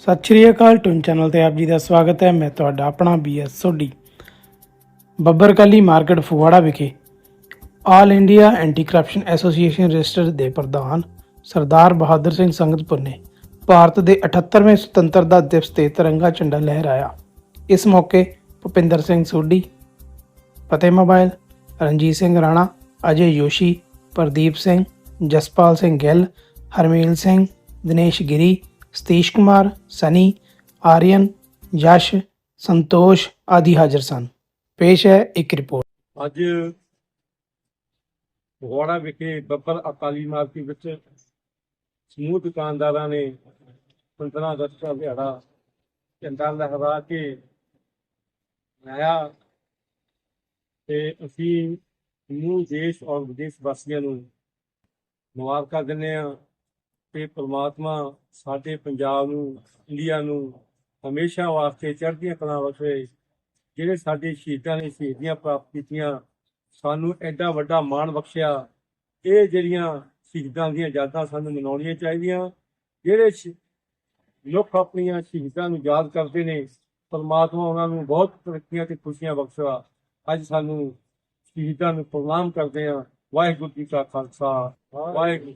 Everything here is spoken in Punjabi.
ਸਤਿ ਸ਼੍ਰੀ ਅਕਾਲ ਟੁਨ ਚੈਨਲ ਤੇ ਆਪ ਜੀ ਦਾ ਸਵਾਗਤ ਹੈ। ਮੈਂ ਤੁਹਾਡਾ ਆਪਣਾ ਬੀਐਸ ਸੋਢੀ। ਬੱਬਰਕਲੀ ਮਾਰਕੀਟ ਫਗਵਾੜਾ ਵਿਖੇ all India anti corruption association register ਦੇ ਪ੍ਰਧਾਨ ਸਰਦਾਰ ਬਹਾਦਰ ਸਿੰਘ ਸੰਗਤਪੁਰ ਨੇ ਭਾਰਤ ਦੇ 78ਵੇਂ ਸੁਤੰਤਰਤਾ ਦਿਵਸ ਤੇ ਤਿਰੰਗਾ ਝੰਡਾ ਲਹਿਰਾਇਆ। ਇਸ ਮੌਕੇ ਭੁਪਿੰਦਰ ਸਿੰਘ ਸੋਢੀ, ਫਤਿਹ ਮੋਬਾਈਲ ਰਣਜੀਤ ਸਿੰਘ ਰਾਣਾ, ਅਜੇ ਯੋਸ਼ੀ, ਪ੍ਰਦੀਪ ਸਿੰਘ, ਜਸਪਾਲ ਸਿੰਘ ਗਿੱਲ, ਹਰਮੇਲ ਸਿੰਘ, ਦਿਨੇਸ਼ ਗਿਰੀ ਸਤੀਸ਼ ਕੁਮਾਰ, ਸਨੀ, ਆਰੀਅਨ, ਯਸ਼, ਸੰਤੋਸ਼ ਆਦਿ ਹਾਜ਼ਰ ਸਨ। ਪੇਸ਼ ਹੈ ਇੱਕ ਰਿਪੋਰਟ। ਅੱਜ ਫਗਵਾੜਾ ਵਿਖੇ ਬੱਬਰ ਅਕਾਲੀ ਮਾਰਕੀ ਵਿੱਚ ਸਮੂਹ ਦੁਕਾਨਦਾਰਾਂ ਨੇ 15 ਅਗਸਤ ਦਾ ਦਿਹਾੜਾ ਝੰਡਾ ਲਹਿਰਾ ਕੇ ਮਨਾਇਆ ਤੇ ਅਸੀਂ ਸਮੂਹ ਦੇਸ਼ ਔਰ ਵਿਦੇਸ਼ ਵਾਸੀਆਂ ਨੂੰ ਮੁਬਾਰਕਾਂ ਦਿੰਦੇ ਹਾਂ। ਤੇ ਪ੍ਰਮਾਤਮਾ ਸਾਡੇ ਪੰਜਾਬ ਨੂੰ, ਇੰਡੀਆ ਨੂੰ ਹਮੇਸ਼ਾ ਵਾਸਤੇ ਚੜ੍ਹਦੀਆਂ ਕਲਾਂ ਬਖਸ਼ੇ। ਜਿਹੜੇ ਸਾਡੇ ਸ਼ਹੀਦਾਂ ਨੇ ਸ਼ਹੀਦੀਆਂ ਪ੍ਰਾਪਤ ਕੀਤੀਆਂ, ਸਾਨੂੰ ਐਡਾ ਵੱਡਾ ਮਾਣ ਬਖਸ਼ਿਆ। ਇਹ ਜਿਹੜੀਆਂ ਸ਼ਹੀਦਾਂ ਦੀਆਂ ਯਾਦਾਂ ਸਾਨੂੰ ਮਨਾਉਣੀਆਂ ਚਾਹੀਦੀਆਂ। ਜਿਹੜੇ ਲੋਕ ਆਪਣੀਆਂ ਸ਼ਹੀਦਾਂ ਨੂੰ ਯਾਦ ਕਰਦੇ ਨੇ, ਪਰਮਾਤਮਾ ਉਹਨਾਂ ਨੂੰ ਬਹੁਤ ਤਰੱਕੀਆਂ ਤੇ ਖੁਸ਼ੀਆਂ ਬਖਸ਼ਾ। ਅੱਜ ਸਾਨੂੰ ਸ਼ਹੀਦਾਂ ਨੂੰ ਪ੍ਰਣਾਮ ਕਰਦੇ ਹਾਂ। ਵਾਹਿਗੁਰੂ ਜੀ ਕਾ ਖਾਲਸਾ, ਵਾਹਿਗੁਰੂ